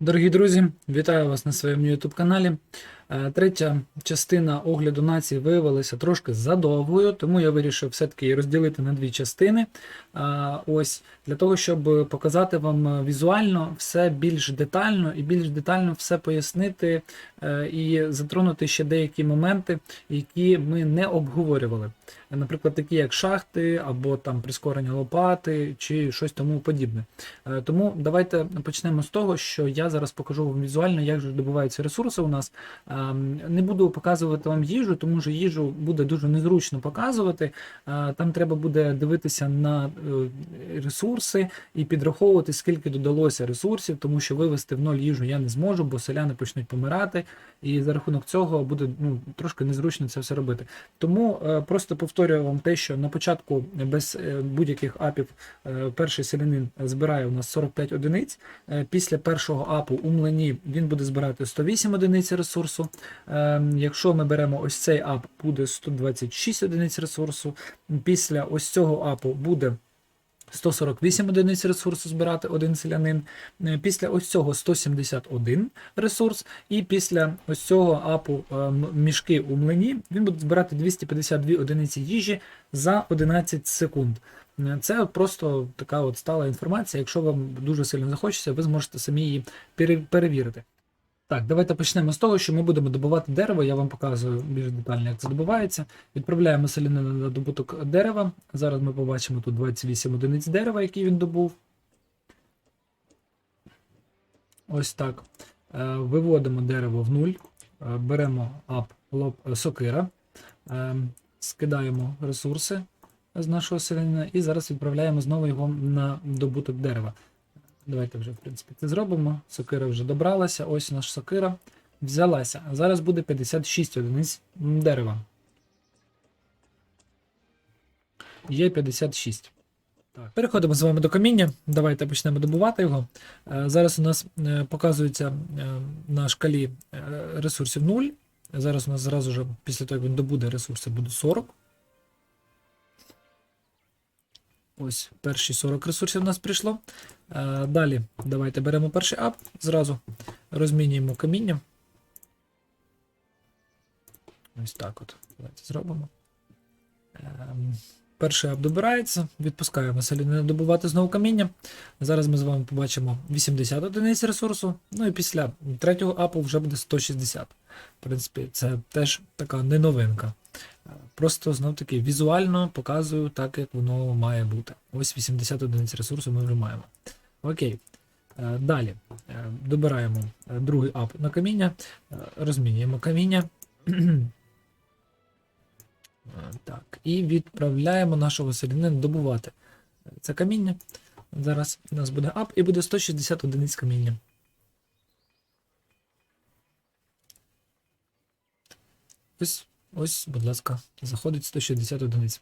Дорогі друзі, вітаю вас на своєму YouTube каналі. Е, Третя частина огляду нації виявилася трошки задовгою, тому я вирішив все-таки розділити на дві частини. Е, Ось для того, щоб показати вам візуально все більш детально і більш детально все пояснити е, і затронути ще деякі моменти, які ми не обговорювали. Наприклад, такі як шахти або там прискорення лопати чи щось тому подібне. Тому давайте почнемо з того, що я зараз покажу вам візуально, як же добуваються ресурси у нас. Ем, Не буду показувати вам їжу, тому що їжу буде дуже незручно показувати. Е, Там треба буде дивитися на е, ресурси і підраховувати, скільки додалося ресурсів, тому що вивести в ноль їжу я не зможу, бо селяни почнуть помирати, і за рахунок цього буде ну, трошки незручно це все робити. Тому е, просто повторюю вам те, що на початку без будь-яких апів перший селянин збирає у нас 45 одиниць. Після першого апу у млині він буде збирати 108 одиниць ресурсу. Е, Якщо ми беремо ось цей ап, буде 126 одиниць ресурсу. Після ось цього апу буде 148 одиниць ресурсу збирати один селянин. Е, Після ось цього 171 ресурс. І після ось цього апу е, мішки у млині він буде збирати 252 одиниці їжі за 11 секунд. Е, Це просто така от стала інформація. Якщо вам дуже сильно захочеться, ви зможете самі її перевірити. Так, давайте почнемо з того, що ми будемо добувати дерево. Я вам показую більш детально, як це добувається. Відправляємо селянина на добуток дерева. Зараз ми побачимо тут 28 одиниць дерева, які він добув. Ось так. Е, Виводимо дерево в нуль, е, беремо ап лоб, е, сокира, скидаємо ресурси з нашого селянина і зараз відправляємо знову його на добуток дерева. Давайте вже, в принципі, це зробимо. Сокира вже добралася. Ось наш сокира взялася. А зараз буде 56 одиниць дерева. Є 56. Так. Переходимо з вами до каміння. Давайте почнемо добувати його. Е, Зараз у нас е, показується е, на шкалі ресурсів 0. Зараз у нас зразу ж після того, як він добуде ресурси, буде 40. Ось перші 40 ресурсів у нас прийшло. Е, Далі давайте беремо перший ап, зразу розмінюємо каміння. Ось так от. Давайте зробимо. Перший ап добирається, відпускаємо селянина добувати знову каміння. Зараз ми з вами побачимо 80 одиниць ресурсу. Ну і після третього апу вже буде 160. В принципі, це теж така не новинка. Просто знов таки візуально показую так, як воно має бути. Ось 80 одиниць ресурсу ми вже маємо. Окей. Е, Далі Е, добираємо е, другий ап на каміння, розмінюємо каміння. Е, Так, і відправляємо нашого селянина добувати це каміння. Зараз у нас буде ап і буде 160 одиниць каміння. Ось, ось, будь ласка, заходить 160 одиниць.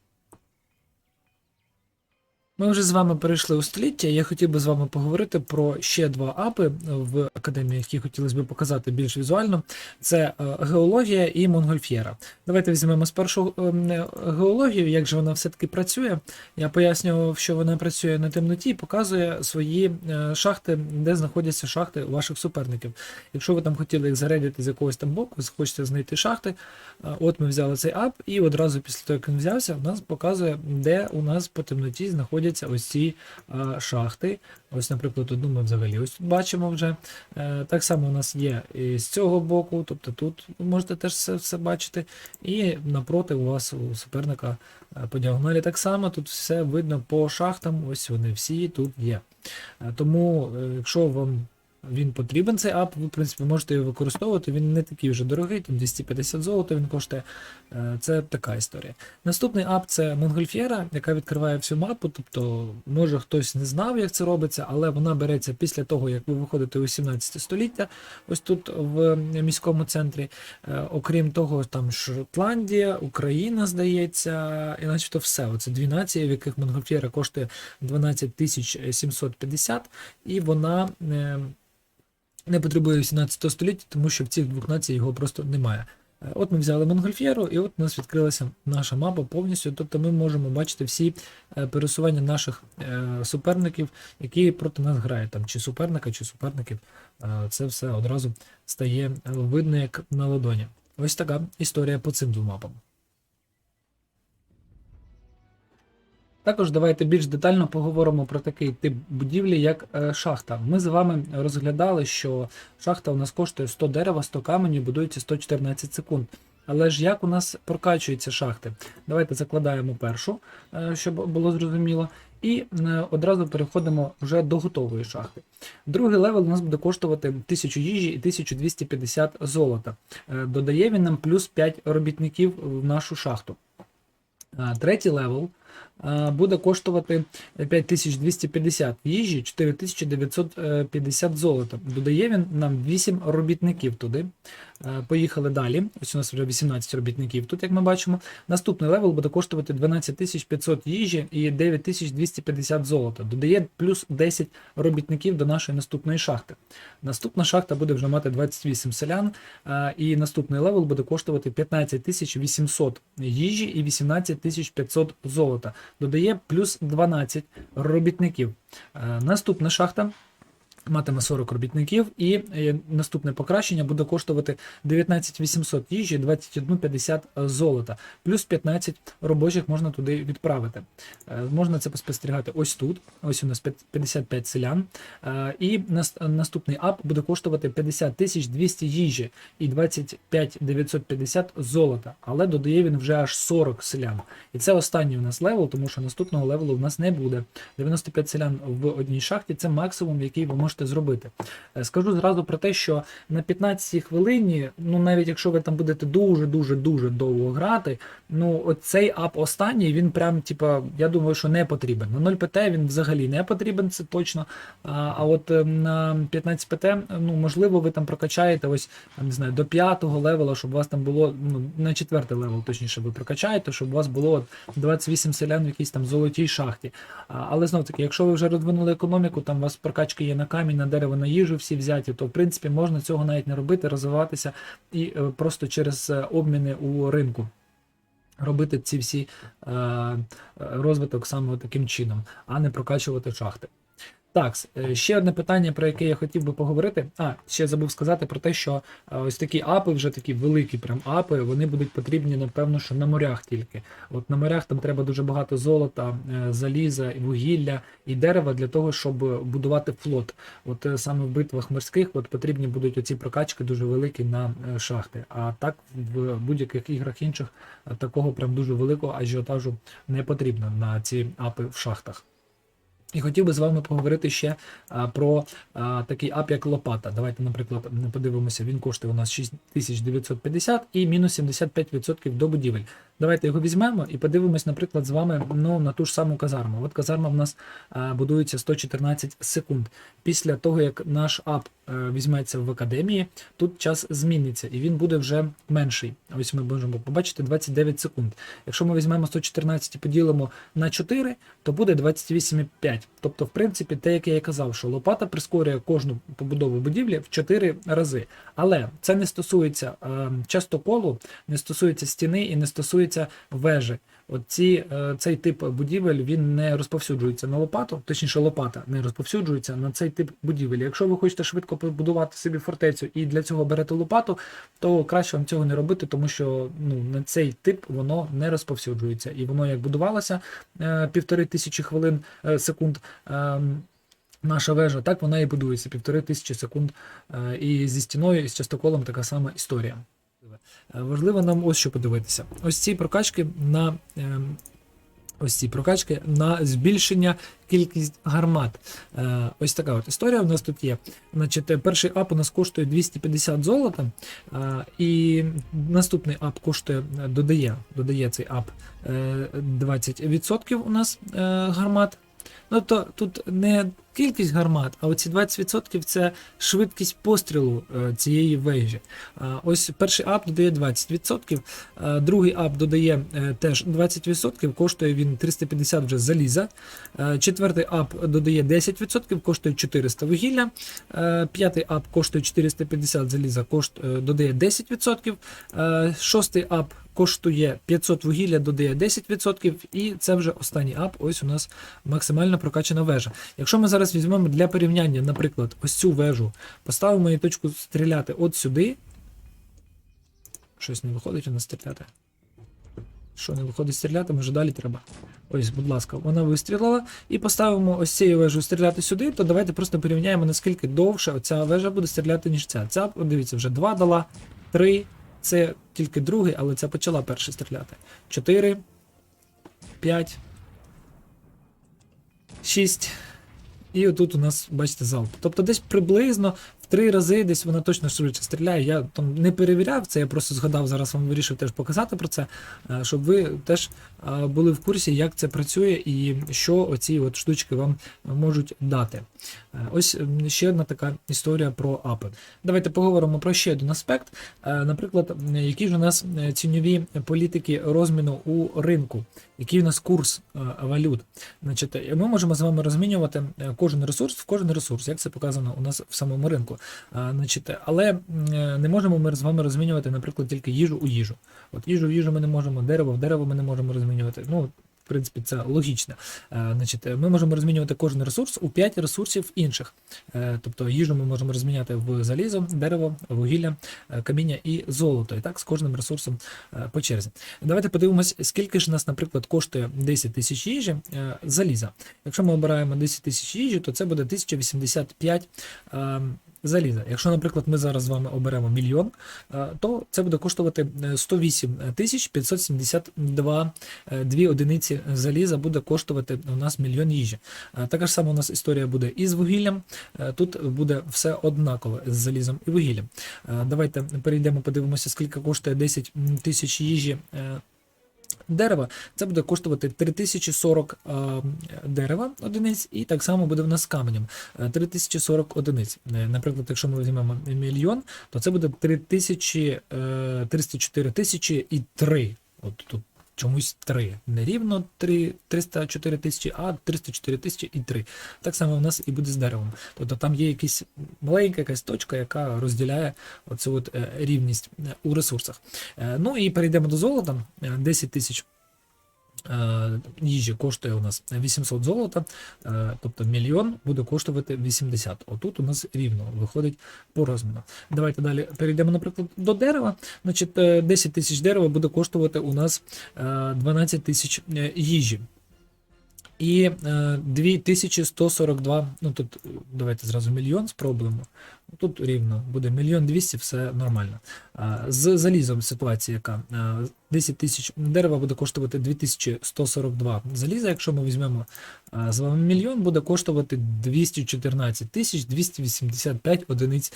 Ми вже з вами перейшли у століття. Я хотів би з вами поговорити про ще два апи в академії, які хотілося б показати більш візуально. Це е, геологія і Монгольф'єра. Давайте візьмемо спершу ем, е, геологію, як же вона все-таки працює. Я пояснював, що вона працює на темноті і показує свої е, шахти, де знаходяться шахти ваших суперників. Якщо ви там хотіли їх зарядити з якогось там боку, хочете знайти шахти. е, От ми взяли цей ап, і одразу після того, як він взявся, у нас показує, де у нас по темноті знаходяться ось ці е, шахти. Ось, наприклад, одну ми взагалі ось тут бачимо вже. Е, Так само у нас є і з цього боку, тобто тут ви можете теж все, все бачити. І напроти у вас у суперника е, по діагоналі так само. Тут все видно по шахтам, ось вони всі тут є. Е, Тому, е, якщо вам він потрібен цей ап, ви в принципі можете його використовувати. Він не такий вже дорогий, там 250 золота він коштує. Е, Це така історія. Наступний ап це Монгольф'єра, яка відкриває всю мапу. Тобто, може хтось не знав, як це робиться, але вона береться після того, як ви виходите у 17 століття, ось тут в міському центрі. Е, Окрім того, там Шотландія, Україна, здається, і начебто все. Оце дві нації, в яких Монгольф'єра коштує 12 750, і вона. Не потребує 18 століття, тому що в цих двох націй його просто немає. Е, От ми взяли Монгольфєру, і от у нас відкрилася наша мапа повністю. Тобто ми можемо бачити всі е, пересування наших е, суперників, які проти нас грають, там, чи суперника, чи суперників. Це все одразу стає видно як на ладоні. Ось така історія по цим двом мапам. Також давайте більш детально поговоримо про такий тип будівлі, як е, шахта. Ми з вами розглядали, що шахта у нас коштує 100 дерева, 100 каменю, будується 114 секунд. Але ж як у нас прокачуються шахти? Давайте закладаємо першу, е, щоб було зрозуміло, і е, одразу переходимо вже до готової шахти. Другий левел у нас буде коштувати 1000 їжі і 1250 золота. Додає він нам плюс 5 робітників в нашу шахту. Третій левел буде коштувати 5250 їжі, 4950 золота. Додає він нам 8 робітників туди. Поїхали далі. Ось у нас вже 18 робітників тут, як ми бачимо. Наступний левел буде коштувати 12500 їжі і 9250 золота. Додає плюс 10 робітників до нашої наступної шахти. Наступна шахта буде вже мати 28 селян, і наступний левел буде коштувати 15800 їжі і 18500 золота. Додає плюс 12 робітників. Е, Наступна шахта. Матиме 40 робітників, і е, наступне покращення буде коштувати 19 800 їжі, 21,50 золота, плюс 15 робочих можна туди відправити. Е, Можна це поспостерігати ось тут. Ось у нас 55 селян. Е, І наступний ап буде коштувати 50 200 їжі і 25 950 золота. Але додає він вже аж 40 селян. І це останній у нас левел, тому що наступного левелу у нас не буде. 95 селян в одній шахті це максимум, який ви можете зробити. Е, Скажу зразу про те, що на 15 хвилині, ну навіть якщо ви там будете дуже дуже довго грати, ну оцей ап останній він прям, типа, я думаю, що не потрібен. На 0 ПТ він взагалі не потрібен, це точно. А, а от е, на 15 ПТ, ну можливо, ви там прокачаєте ось не знаю, до 5 левела, щоб у вас там було ну, на 4 левел, точніше, ви прокачаєте, щоб у вас було от 28 селян в якійсь там золотій шахті. А, але знов таки, якщо ви вже розвинули економіку, там у вас прокачки є на камінь, на дерево, на їжу всі взяті, то в принципі можна цього навіть не робити, розвиватися і е, просто через е, обміни у ринку. Робити ці всі е, розвиток саме таким чином, а не прокачувати шахти. Так, е, ще одне питання, про яке я хотів би поговорити. А, ще забув сказати про те, що е, ось такі апи, вже такі великі прям апи, вони будуть потрібні, напевно, що на морях тільки. От на морях там треба дуже багато золота, е, заліза, вугілля і дерева для того, щоб будувати флот. От саме в битвах морських от потрібні будуть оці прокачки дуже великі на шахти. А так в будь-яких іграх інших такого прям дуже великого ажіотажу не потрібно на ці апи в шахтах. І хотів би з вами поговорити ще про такий ап, як лопата. Давайте, наприклад, подивимося, він коштує у нас 6950 і мінус 75% до будівель. Давайте його візьмемо і подивимось, наприклад, з вами ну, на ту ж саму казарму. От казарма в нас а, будується 114 секунд. Після того, як наш ап е, візьметься в академії, тут час зміниться і він буде вже менший. Ось ми можемо побачити 29 секунд. Якщо ми візьмемо 114 і поділимо на 4, то буде 28,5. Тобто, в принципі, те, як я і казав, що лопата прискорює кожну побудову будівлі в 4 рази. Але це не стосується е, частоколу, не стосується стіни і не стосується вежі. От ці, е, цей тип будівель він не розповсюджується на лопату, точніше, лопата не розповсюджується на цей тип будівель. Якщо ви хочете швидко побудувати собі фортецю і для цього берете лопату, то краще вам цього не робити, тому що ну, на цей тип воно не розповсюджується. І воно як будувалося е, півтори тисячі хвилин е, секунд. е, Наша вежа, так вона і будується півтори тисячі секунд. І зі стіною, і з частоколом така сама історія. Е, Важливо нам ось що подивитися. Ось ці прокачки на ем, ось ці прокачки на збільшення кількість гармат. Е, Ось така от історія в нас тут є. Значить, е, перший ап у нас коштує 250 золота, і наступний ап коштує, додає, додає цей ап е, 20% у нас гармат. Ну то тут не кількість гармат, а оці 20% це швидкість пострілу е, цієї вежі. Ось перший ап додає 20%, а, другий ап додає е, теж 20%, коштує він 350 вже заліза. Четвертий ап додає 10%, коштує 400 вугілля. П'ятий ап коштує 450 заліза, кошт, е, додає 10%. Е, Шостий ап коштує 500 вугілля, додає 10%. І це вже останній ап. Ось у нас максимально прокачана вежа. Якщо ми зараз візьмемо для порівняння, наприклад, ось цю вежу, поставимо її точку стріляти от сюди. Щось не виходить у нас стріляти. Що не виходить стріляти, може далі треба. Ось, будь ласка, вона вистрілила. І поставимо ось цією вежею стріляти сюди, то давайте просто порівняємо, наскільки довше оця вежа буде стріляти, ніж ця. Ця, дивіться, вже 2 дала, 3, це тільки другий, але ця почала перше стріляти. 4, 5, 6. І отут у нас, бачите, залп. Тобто десь приблизно три рази десь вона точно швидше стріляє. Я там не перевіряв це, я просто згадав, зараз вам вирішив теж показати про це, е, щоб ви теж е, були в курсі, як це працює і що оці от штучки вам можуть дати. Е, Ось ще одна така історія про апи. Давайте поговоримо про ще один аспект. Наприклад, які ж у нас цінові політики розміну у ринку, який у нас курс валют. Значить, ми можемо з вами розмінювати кожен ресурс в кожен ресурс, як це показано у нас в самому ринку. Значить, але е, не можемо ми з вами розмінювати, наприклад, тільки їжу у їжу. От їжу в їжу ми не можемо, дерево в дерево ми не можемо розмінювати. Ну, в принципі, це логічно. Е, Значить, ми можемо розмінювати кожен ресурс у 5 ресурсів інших. Е, Тобто їжу ми можемо розміняти в залізо, дерево, вугілля, е, каміння і золото. І так з кожним ресурсом е, по черзі. Давайте подивимось, скільки ж нас, наприклад, коштує 10 тисяч їжі е, заліза. Якщо ми обираємо 10 тисяч їжі, то це буде 1085 е, заліза. Якщо, наприклад, ми зараз з вами оберемо мільйон, е, то це буде коштувати е, 108 тисяч 572 е, дві одиниці заліза буде коштувати у нас мільйон їжі. Е, Така ж сама у нас історія буде і з вугіллям. Е, Тут буде все однаково з залізом і вугіллям. Е, Давайте перейдемо, подивимося, скільки коштує 10 тисяч їжі. Е, Дерева це буде коштувати 3040 е, дерева одиниць, і так само буде в нас з каменем е, 3040 одиниць. Е, Наприклад, якщо ми візьмемо мільйон, то це буде 3000, е, 304 тисячі і 3. От тут чомусь 3. Не рівно 3, 304 тисячі, а 304 тисячі і 3. Так само в нас і буде з деревом. Тобто там є якась маленька якась точка, яка розділяє оцю от е, рівність е, у ресурсах. Е, Ну і перейдемо до золота. Е, 10 тисяч їжі коштує у нас 800 золота, е, тобто мільйон буде коштувати 80. Отут у нас рівно виходить по розміру. Давайте далі перейдемо, наприклад, до дерева. Значить, е, 10 тисяч дерева буде коштувати у нас е, 12 тисяч е, їжі. І е, 2142, ну тут е, давайте зразу мільйон спробуємо. Тут рівно буде мільйон двісті, все нормально. З залізом ситуація яка? 10 тисяч дерева буде коштувати 2142 заліза. Якщо ми візьмемо з вами мільйон, буде коштувати 214 тисяч 285 одиниць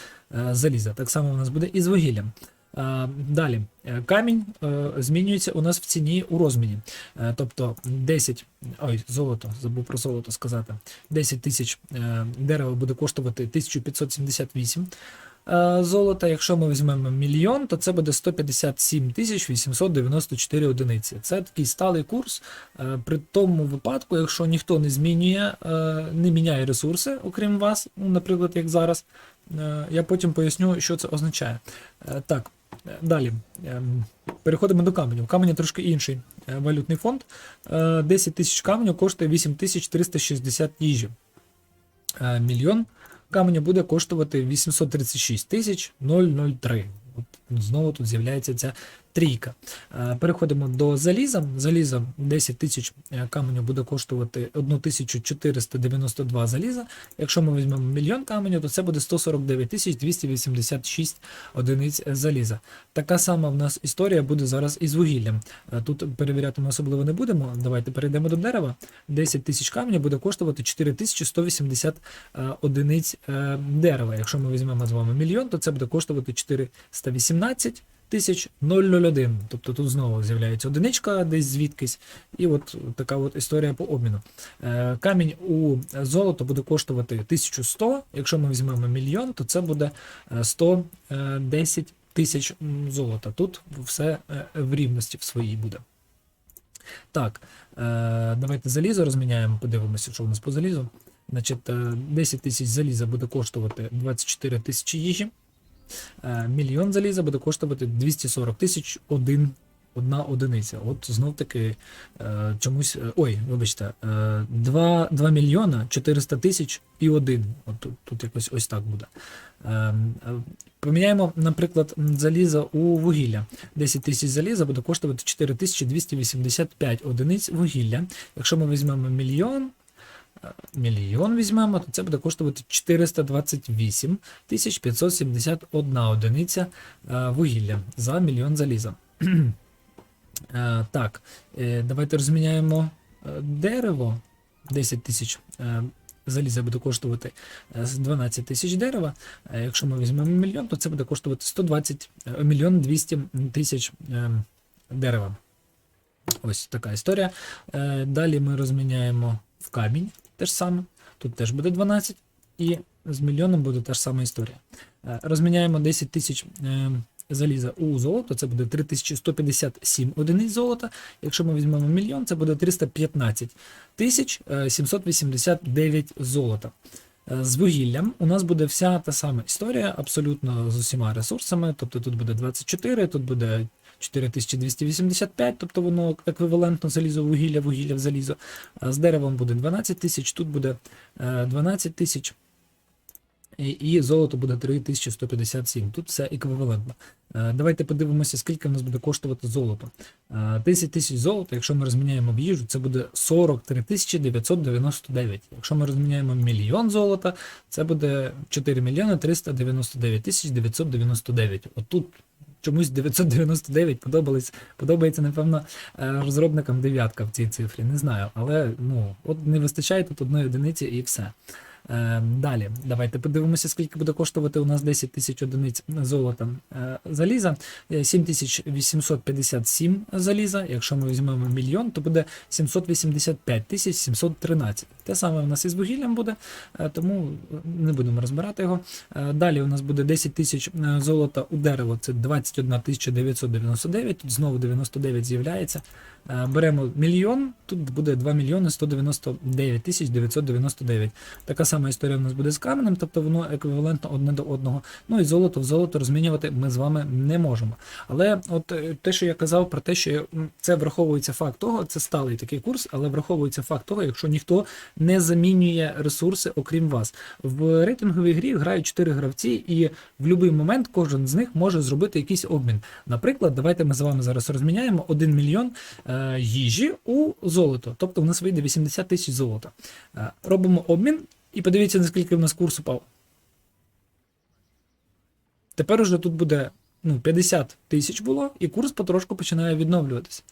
заліза. Так само у нас буде і з вугіллям. А, Далі, е, камінь е, змінюється у нас в ціні у розміні. Е, Тобто 10, ой, золото, забув про золото сказати. 10 тисяч е, дерева буде коштувати 1578 е, золота. Якщо ми візьмемо мільйон, то це буде 157 тисяч 894 одиниці. Це такий сталий курс. е, При тому випадку, якщо ніхто не змінює, е, не міняє ресурси, окрім вас, ну, наприклад, як зараз. Е, Я потім поясню, що це означає. Е, Так, е, далі. Ем, Переходимо до каменю. У каменя трошки інший е, валютний фонд. Е, 10 тисяч каменю коштує 8360 їжі. Е, Мільйон каменю буде коштувати 836 тисяч 003. Знову тут з'являється ця трійка. Е, Переходимо до заліза. Заліза 10 тисяч е, каменю буде коштувати 1492 заліза. Якщо ми візьмемо мільйон каменю, то це буде 149 тисяч 286 одиниць заліза. Така сама в нас історія буде зараз із вугіллям. Е, Тут перевіряти ми особливо не будемо. Давайте перейдемо до дерева. 10 тисяч каменю буде коштувати 4180 е, одиниць дерева. Якщо ми візьмемо з вами мільйон, то це буде коштувати 418 тисяч 001. Тобто тут знову з'являється одиничка десь звідкись, і от така от історія по обміну. Е, Камінь у золото буде коштувати 1100. Якщо ми візьмемо мільйон, то це буде е, 110 тисяч золота. Тут все е, в рівності в своїй буде. Так, е, давайте залізо розміняємо, подивимося, що у нас по залізу. Значить, е, 10 тисяч заліза буде коштувати 24 тисячі їжі. Е, Мільйон заліза буде коштувати 240 тисяч один, одна одиниця. От знов таки е, чомусь. е, Ой, вибачте, е, 2, 2 мільйона 400 тисяч і один. От тут, тут якось ось так буде. Поміняємо, наприклад, м, залізо у вугілля. 10 тисяч заліза буде коштувати 4285 одиниць вугілля. Якщо ми візьмемо мільйон, мільйон візьмемо, то це буде коштувати 428 571 одиниця е, вугілля за мільйон заліза. Е, Так, е, давайте розміняємо дерево. 10 тисяч заліза буде коштувати е, 12 тисяч дерева. Якщо ми візьмемо мільйон, то це буде коштувати 120 е, мільйон 200 тисяч дерева. Ось така історія. Далі ми розміняємо в камінь те ж саме. Тут теж буде 12, і з мільйоном буде та ж сама історія. Е, Розміняємо 10 тисяч е, заліза у золото, це буде 3157 одиниць золота. Якщо ми візьмемо мільйон, це буде 315 тисяч е, 789 золота. Е, З вугіллям у нас буде вся та сама історія, абсолютно з усіма ресурсами. Тобто тут буде 24, тут буде 4285, тобто воно еквівалентно залізо вугілля, вугілля в залізо. З деревом буде 12 тисяч, тут буде е, 12 тисяч. І, золото буде 3157. Тут все еквівалентно. Е, Давайте подивимося, скільки в нас буде коштувати золото. Е, 10 тисяч золота, якщо ми розміняємо в їжу, це буде 43 999. Якщо ми розміняємо мільйон золота, це буде 4 мільйони 399 тисяч 999. Отут чомусь 999 подобались, подобається, напевно, е, розробникам дев'ятка в цій цифрі. Не знаю, але ну, от не вистачає тут одної одиниці і все. Е, Далі, давайте подивимося, скільки буде коштувати у нас 10 тисяч одиниць золота е, заліза. Е, 7857 заліза. Якщо ми візьмемо мільйон, то буде 785 тисяч 713. Те саме у нас із вугіллям буде, е, тому не будемо розбирати його. Е, Далі у нас буде 10 тисяч е, золота у дерево, це 21 тисяча 999, тут знову 99 з'являється. Е, Беремо мільйон, тут буде 2 мільйони 199 тисяч 999. Така сама історія в нас буде з каменем, тобто воно еквівалентно одне до одного. Ну і золото в золото розмінювати ми з вами не можемо. Але от е, те, що я казав про те, що це враховується факт того, це сталий такий курс, але враховується факт того, якщо ніхто не замінює ресурси, окрім вас. В рейтинговій грі грають 4 гравці, і в будь-який момент кожен з них може зробити якийсь обмін. Наприклад, давайте ми з вами зараз розміняємо 1 мільйон е, їжі у золото. Тобто в нас вийде 80 тисяч золота. Е, робимо обмін і подивіться, наскільки в нас курс упав. Тепер уже тут буде ну, 50 тисяч було, і курс потрошку починає відновлюватися.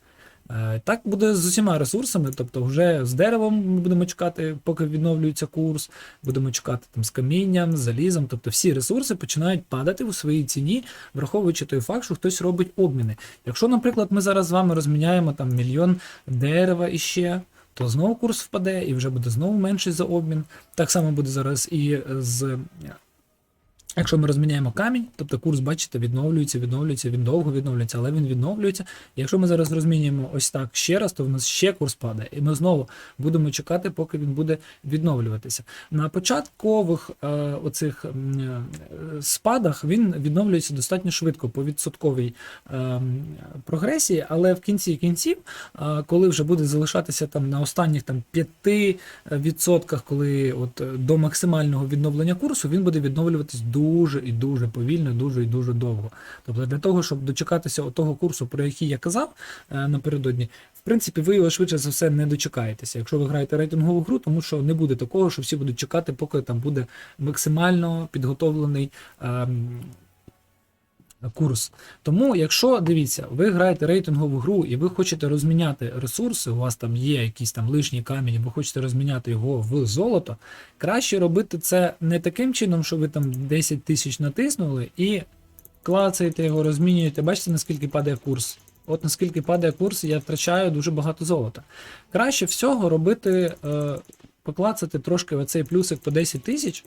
Е, Так буде з усіма ресурсами, тобто вже з деревом ми будемо чекати, поки відновлюється курс, будемо чекати там з камінням, з залізом. Тобто всі ресурси починають падати у своїй ціні, враховуючи той факт, що хтось робить обміни. Якщо, наприклад, ми зараз з вами розміняємо там мільйон дерева іще, то знову курс впаде і вже буде знову менший за обмін. Так само буде зараз і з. Якщо ми розміняємо камінь, тобто курс, бачите, відновлюється, відновлюється, він довго відновлюється, але він відновлюється. Якщо ми зараз розмінюємо ось так ще раз, то в нас ще курс падає, і ми знову будемо чекати, поки він буде відновлюватися. На початкових е, оцих е, спадах він відновлюється достатньо швидко по відсотковій е, прогресії, але в кінці кінців, е, коли вже буде залишатися там на останніх там 5%, коли от е, до максимального відновлення курсу, він буде відновлюватись дуже і дуже повільно, дуже і дуже довго. Тобто для того, щоб дочекатися того курсу, про який я казав е, напередодні, в принципі, ви його швидше за все не дочекаєтеся, якщо ви граєте рейтингову гру, тому що не буде такого, що всі будуть чекати, поки там буде максимально підготовлений. Курс. Тому, якщо дивіться, ви граєте рейтингову гру і ви хочете розміняти ресурси, у вас там є якийсь там лишній камінь, ви хочете розміняти його в золото, краще робити це не таким чином, що ви там 10 тисяч натиснули і клацаєте його, розмінюєте, бачите, наскільки падає курс. От наскільки падає курс, я втрачаю дуже багато золота. Краще всього робити, е, поклацати трошки оцей плюсик по 10 тисяч.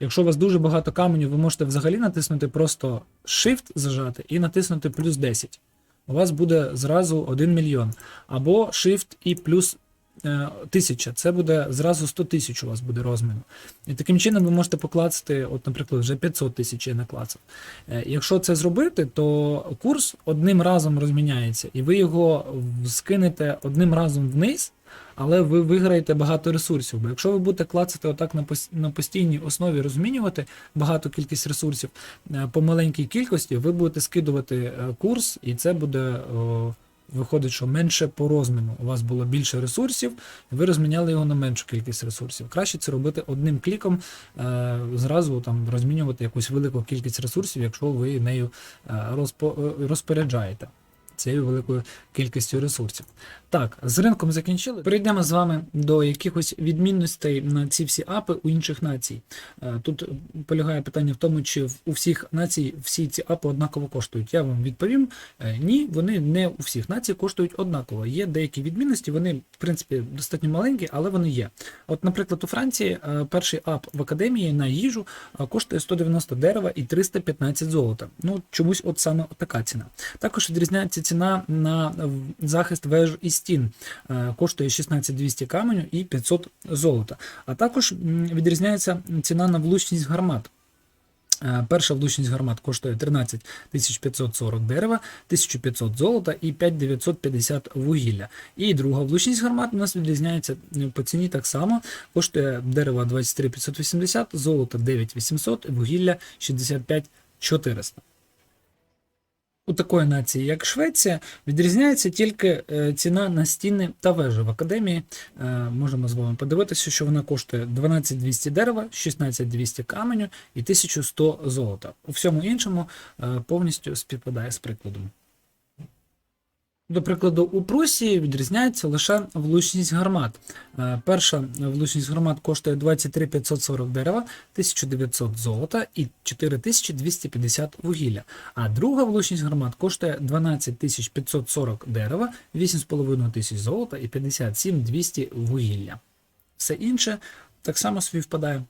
Якщо у вас дуже багато каменю, ви можете взагалі натиснути просто Shift зажати і натиснути плюс 10. У вас буде зразу 1 мільйон. Або Shift і плюс е, 1000. Це буде зразу 100 тисяч у вас буде розміну. І таким чином ви можете поклацати, от, наприклад, вже 500 тисяч я наклацав. Е, Якщо це зробити, то курс одним разом розміняється, і ви його скинете одним разом вниз, але ви виграєте багато ресурсів. Бо якщо ви будете клацати отак на постійній основі, розмінювати багато кількість ресурсів е, по маленькій кількості, ви будете скидувати е, курс, і це буде. Виходить, що менше по розміну. У вас було більше ресурсів, ви розміняли його на меншу кількість ресурсів. Краще це робити одним кліком, е, зразу там розмінювати якусь велику кількість ресурсів, якщо ви нею розпо- розпоряджаєте цією великою кількістю ресурсів. Так, з ринком закінчили. Перейдемо з вами до якихось відмінностей на ці всі апи у інших націй. Е, Тут полягає питання в тому, чи у всіх націй всі ці апи однаково коштують. Я вам відповім: е, ні, вони не у всіх націй коштують однаково. Є деякі відмінності, вони, в принципі, достатньо маленькі, але вони є. От, наприклад, у Франції е, перший ап в академії на їжу коштує 190 дерева і 315 золота. Ну, чомусь от саме така ціна. Також відрізняється ціна на захист веж і стін. Е, Коштує 16200 каменю і 500 золота. А також відрізняється ціна на влучність гармат. Е, Перша влучність гармат коштує 13 540 дерева, 1500 золота і 5950 вугілля. І друга влучність гармат у нас відрізняється е, по ціні так само. Коштує дерева 23 580, золото 9800, вугілля 65 400. У такої нації, як Швеція, відрізняється тільки е, ціна на стіни та вежі в академії. Е, Можемо з вами подивитися, що вона коштує 12200 дерева, 16200 каменю і 1100 золота. У всьому іншому е, повністю співпадає з прикладом. До прикладу, у Прусії відрізняється лише влучність гармат. Е, Перша влучність гармат коштує 23 540 дерева, 1900 золота і 4250 вугілля. А друга влучність гармат коштує 12 540 дерева, 8,5 тисяч золота і 57 200 вугілля. Все інше так само співпадає.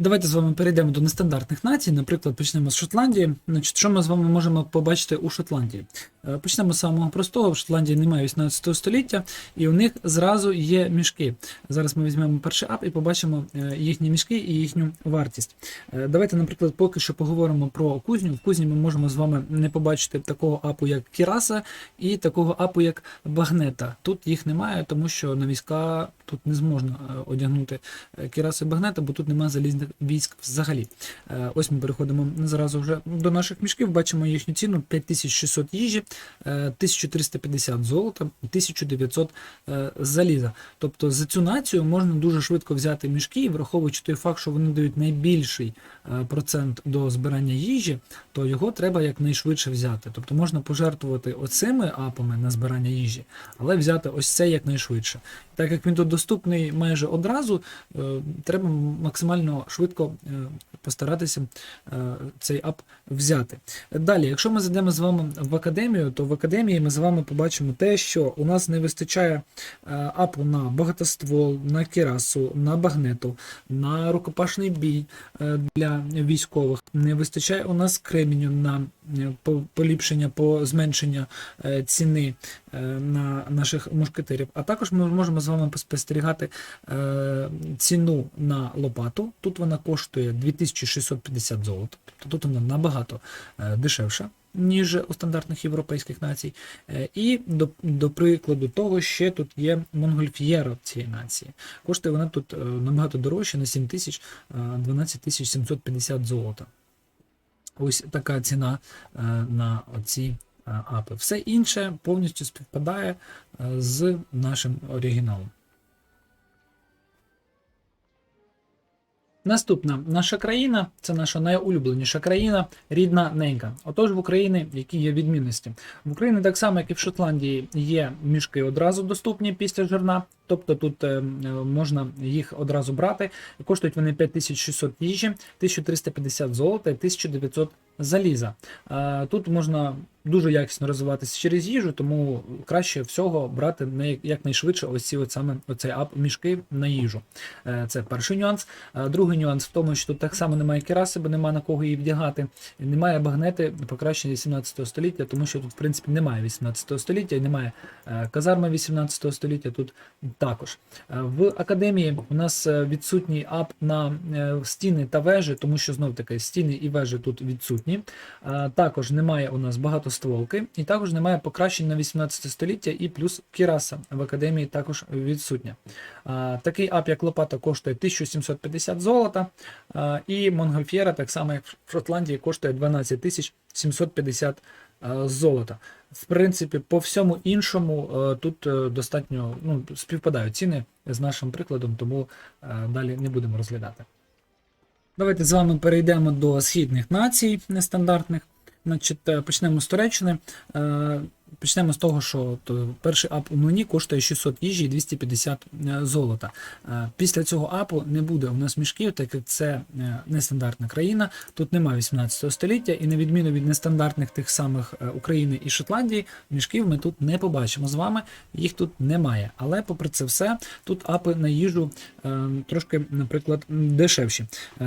Давайте з вами перейдемо до нестандартних націй. Наприклад, почнемо з Шотландії. Значить, що ми з вами можемо побачити у Шотландії? Е, Почнемо з самого простого. В Шотландії немає 18 століття, і у них зразу є мішки. Зараз ми візьмемо перший ап і побачимо е, їхні мішки і їхню вартість. Е, Давайте, наприклад, поки що поговоримо про кузню. В кузні ми можемо з вами не побачити такого апу, як Кіраса, і такого апу, як Багнета. Тут їх немає, тому що на війська тут не зможна одягнути е, Кіраси Багнета, бо тут немає залізних військ взагалі. Е, Ось ми переходимо зразу вже до наших мішків. Бачимо їхню ціну 5600 їжі, е, 1350 золота, 1900 е, заліза. Тобто за цю націю можна дуже швидко взяти мішки, і враховуючи той факт, що вони дають найбільший е, процент до збирання їжі, то його треба якнайшвидше взяти. Тобто можна пожертвувати оцими апами на збирання їжі, але взяти ось це якнайшвидше. Так як він тут доступний майже одразу, е, треба максимально швидко е, постаратися е, цей ап взяти. Далі, якщо ми зайдемо з вами в академію, то в академії ми з вами побачимо те, що у нас не вистачає апу на багатоствол, на кірасу, на багнету, на рукопашний бій для військових. Не вистачає у нас кременю на поліпшення, по зменшення е, ціни е, на наших мушкетерів. А також ми можемо з вами спостерігати е, ціну на лопату. Тут вона коштує 2650 золота, тобто тут вона набагато е, дешевша. Ніж у стандартних європейських націй. Е, І до, до прикладу того, ще тут є Монгольф'єра цієї нації. Коштує вона тут е, набагато дорожче на 7 тисяч, е, 12 тисяч 750 золота. Ось така ціна е, на оці е, апи. Все інше повністю співпадає е, з нашим оригіналом. Наступна наша країна це наша найулюбленіша країна, рідна ненька. Отож, в Україні які є відмінності. В Україні так само, як і в Шотландії, є мішки одразу доступні після жерна. Тобто тут е, е, можна їх одразу брати. Коштують вони 5600 їжі, 1350 золота і 1900 заліза. Е, Тут можна дуже якісно розвиватися через їжу, тому краще всього брати якнайшвидше ось ці от саме оцей ап мішки на їжу. Це перший нюанс. Другий нюанс в тому, що тут так само немає кераси, бо немає на кого її вдягати. Немає багнети покращення 18 століття, тому що тут, в принципі, немає 18 століття немає казарми 18 століття. Тут також. Е, В академії у нас е, відсутній ап на е, стіни та вежі, тому що знов таки стіни і вежі тут відсутні. Також немає у нас багатостволки, і також немає покращень на 18 століття, і плюс кіраса в академії також відсутня. Такий ап, як лопата, коштує 1750 золота, і Монгольф'єра, так само як в Шотландії, коштує 12 750 е, золота. В принципі, по всьому іншому е, тут е, достатньо ну, співпадають ціни з нашим прикладом, тому е, далі не будемо розглядати. Давайте з вами перейдемо до східних націй нестандартних. Значить, е, почнемо з Туреччини. Почнемо з того, що перший ап у Нуні коштує 600 їжі і 250 е, золота. Е, Після цього апу не буде у нас мішків, так як це е, нестандартна країна. Тут немає 18 століття, і на відміну від нестандартних тих самих України і Шотландії, мішків ми тут не побачимо з вами. Їх тут немає. Але попри це все, тут апи на їжу трошки, наприклад, дешевші.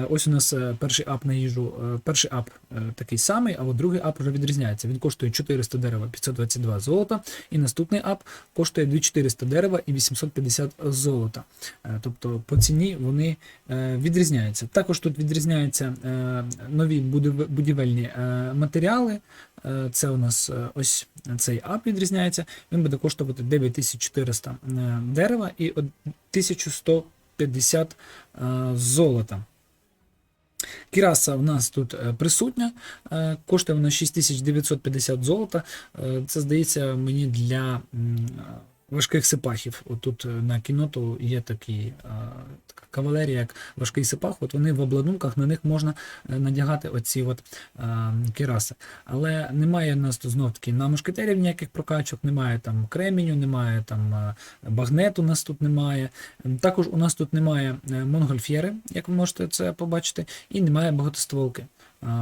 Ось у нас перший ап на їжу, перший ап такий самий, а от другий ап вже відрізняється. Він коштує 400 дерева 522 золота, і наступний ап коштує 2400 дерева і 850 золота. Е, Тобто по ціні вони е, відрізняються. Також тут відрізняються е, нові будівельні матеріали. Це у нас ось цей ап відрізняється. Він буде коштувати 9400 е, дерева і 1150 е, золота. Кіраса в нас тут е, присутня, е, коштує вона 6950 золота. Е, Це здається мені для важких сипахів. От тут е, на кіноту є такі е, така кавалерія, як важкий сипах. От вони в обладунках на них можна е, надягати оці от е, кіраси. Але немає у нас тут знов таки на мушкетерів ніяких прокачок, немає там креміню, немає там багнету у нас тут немає. Ем, Також у нас тут немає монгольф'єри, як ви можете це побачити, і немає багатостволки.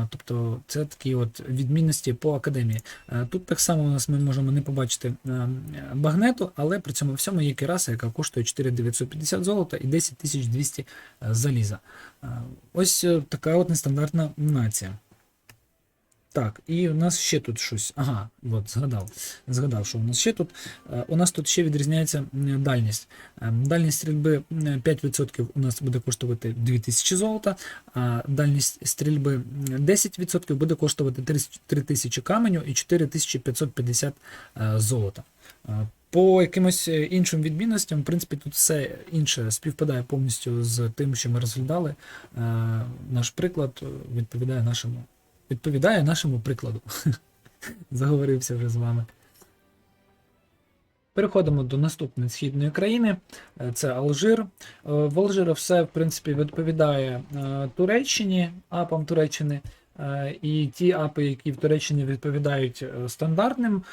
Тобто це такі от відмінності по академії. Тут так само у нас ми можемо не побачити е, багнету, але при цьому всьому є кераса, яка коштує 4950 золота і 10200 заліза. Е, Ось е, така от нестандартна нація. Так, і у нас ще тут щось. Ага, от, згадав. Згадав, що у нас ще тут. Е, У нас тут ще відрізняється дальність. Е, Дальність стрільби 5% у нас буде коштувати 2000 золота, а дальність стрільби 10% буде коштувати 3000 каменю і 4550 е, золота. По якимось іншим відмінностям, в принципі, тут все інше співпадає повністю з тим, що ми розглядали. Наш приклад відповідає нашому відповідає нашому прикладу. Заговорився вже з вами. Переходимо до наступної східної країни. Е, Це Алжир. Е, В Алжира все, в принципі, відповідає е, Туреччині, апам Туреччини. І ті апи, які в Туреччині відповідають стандартним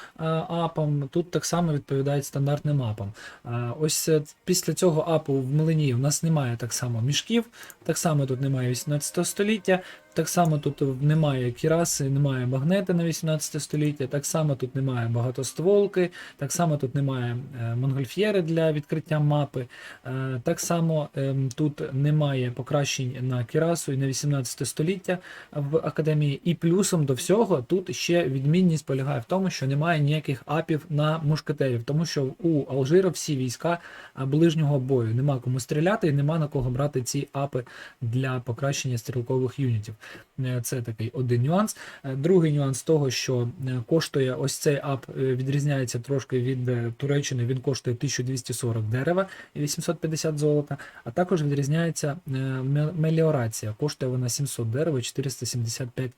апам, тут так само відповідають стандартним апам. Ось після цього апу в млині у нас немає так само мішків, так само тут немає 18 століття, так само тут немає кіраси, немає магнети на 18 століття, так само тут немає багатостволки, так само тут немає е, монгольф'єри для відкриття мапи, е, так само ем, тут немає покращень на кірасу і на 18 століття в академії. І плюсом до всього тут ще відмінність полягає в тому, що немає ніяких апів на мушкетерів, тому що у Алжира всі війська ближнього бою. Нема кому стріляти і нема на кого брати ці апи для покращення стрілкових юнітів. Е, Це такий один нюанс. Е, Другий нюанс того, що е, коштує ось цей ап відрізняється трошки від Туреччини. Він коштує 1240 дерева і 850 золота, а також відрізняється меліорація. Коштує вона 700 дерева і 475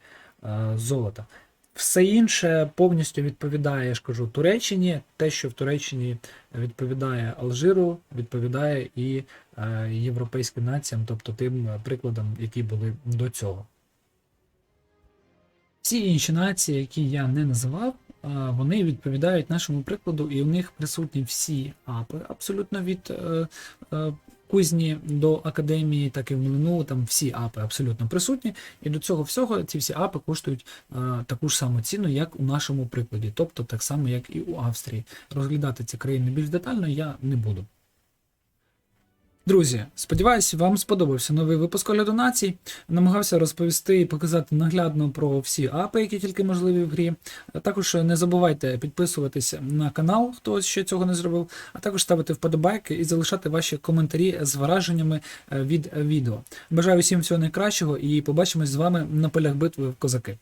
е, золота. Все інше повністю відповідає, я ж кажу, Туреччині. Те, що в Туреччині відповідає Алжиру, відповідає і європейським націям, тобто тим прикладам, які були до цього. Всі інші нації, які я не називав, вони відповідають нашому прикладу, і в них присутні всі апи, абсолютно від е, е, кузні до академії, так і в млину, там всі апи абсолютно присутні. І до цього всього ці всі апи коштують е, таку ж саму ціну, як у нашому прикладі, тобто так само, як і у Австрії. Розглядати ці країни більш детально я не буду. Друзі, сподіваюся, вам сподобався новий випуск огляду націй. Намагався розповісти і показати наглядно про всі апи, які тільки можливі в грі. Також не забувайте підписуватися на канал, хто ще цього не зробив, а також ставити вподобайки і залишати ваші коментарі з враженнями е, від відео. Бажаю всім всього найкращого і побачимось з вами на полях битви в козаки.